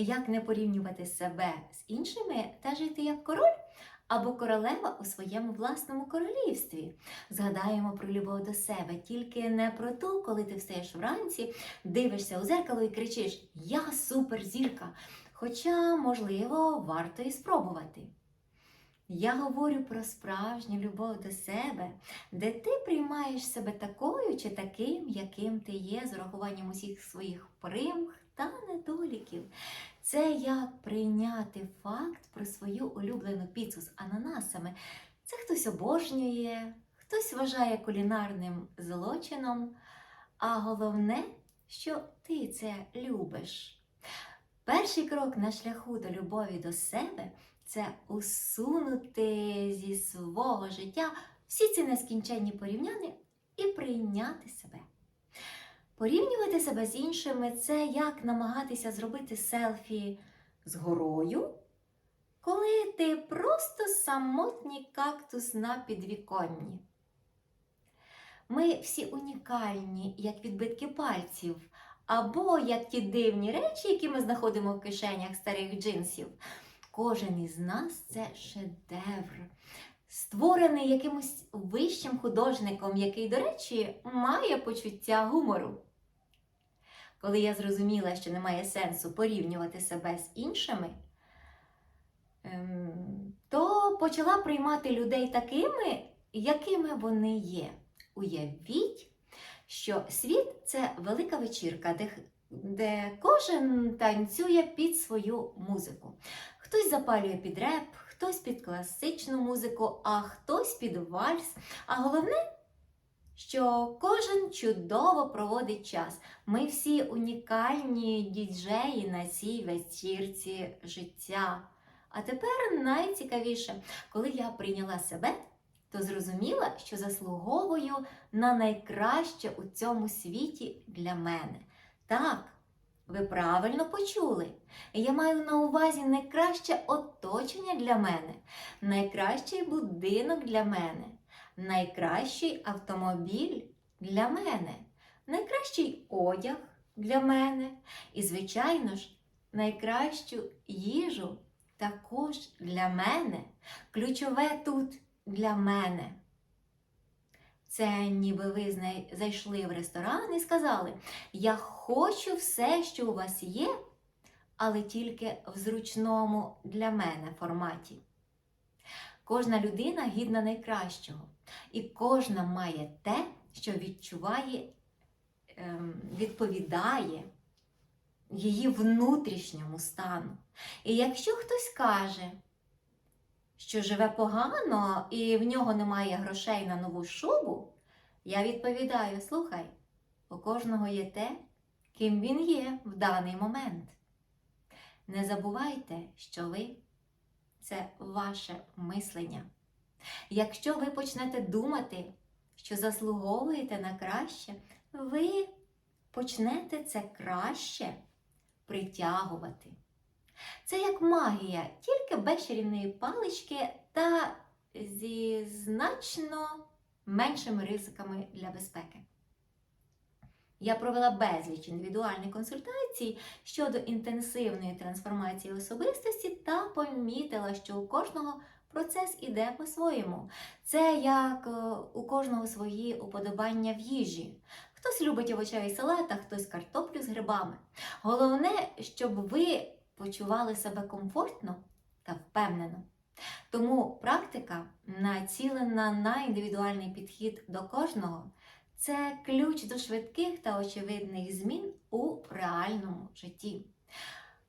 Як не порівнювати себе з іншими та жити як король або королева у своєму власному королівстві? Згадаємо про любов до себе, тільки не про ту, коли ти встаєш вранці, дивишся у зеркало і кричиш Я суперзірка! Хоча, можливо, варто і спробувати. Я говорю про справжню любов до себе, де ти приймаєш себе такою чи таким, яким ти є, з урахуванням усіх своїх примх та недоліків. Це як прийняти факт про свою улюблену піцу з ананасами. Це хтось обожнює, хтось вважає кулінарним злочином, а головне, що ти це любиш. Перший крок на шляху до любові до себе це усунути зі свого життя всі ці нескінченні порівняння і прийняти себе. Порівнювати себе з іншими це як намагатися зробити селфі з горою, коли ти просто самотній кактус на підвіконні. Ми всі унікальні, як відбитки пальців, або як ті дивні речі, які ми знаходимо в кишенях старих джинсів. Кожен із нас це шедевр, створений якимось вищим художником, який, до речі, має почуття гумору. Коли я зрозуміла, що немає сенсу порівнювати себе з іншими, ем, то почала приймати людей такими, якими вони є. Уявіть, що світ це велика вечірка, де, де кожен танцює під свою музику. Хтось запалює під реп, хтось під класичну музику, а хтось під вальс. А головне, що кожен чудово проводить час. Ми всі унікальні діджеї на цій вечірці життя. А тепер найцікавіше, коли я прийняла себе, то зрозуміла, що заслуговую на найкраще у цьому світі для мене. Так, ви правильно почули. Я маю на увазі найкраще оточення для мене, найкращий будинок для мене, найкращий автомобіль для мене, найкращий одяг для мене і, звичайно ж, найкращу їжу також для мене. Ключове тут для мене. Це ніби ви зайшли в ресторан і сказали: Я хочу все, що у вас є, але тільки в зручному для мене форматі. Кожна людина гідна найкращого, і кожна має те, що відчуває, ем, відповідає її внутрішньому стану. І якщо хтось каже, що живе погано і в нього немає грошей на нову шубу, я відповідаю: слухай, у кожного є те, ким він є в даний момент. Не забувайте, що ви це ваше мислення. Якщо ви почнете думати, що заслуговуєте на краще, ви почнете це краще притягувати. Це як магія, тільки без чарівної палички та зі значно меншими ризиками для безпеки. Я провела безліч індивідуальних консультацій щодо інтенсивної трансформації особистості та помітила, що у кожного процес іде по-своєму. Це як е, у кожного свої уподобання в їжі. Хтось любить овочевий салат, а хтось картоплю з грибами. Головне, щоб ви почували себе комфортно та впевнено. Тому практика націлена на індивідуальний підхід до кожного. Це ключ до швидких та очевидних змін у реальному житті.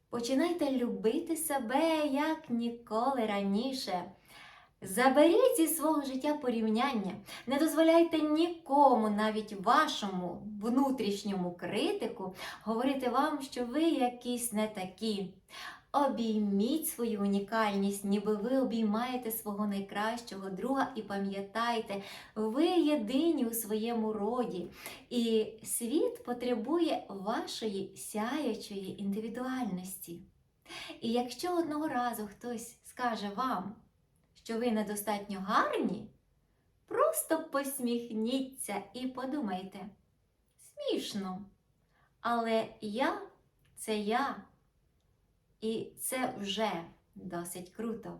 Починайте любити себе як ніколи раніше. Заберіть зі свого життя порівняння. Не дозволяйте нікому, навіть вашому внутрішньому критику, говорити вам, що ви якісь не такі. Обійміть свою унікальність, ніби ви обіймаєте свого найкращого друга, і пам'ятайте, ви єдині у своєму роді, і світ потребує вашої сяючої індивідуальності. І якщо одного разу хтось скаже вам, що ви недостатньо гарні, просто посміхніться і подумайте. Смішно. Але я це я. І це вже досить круто.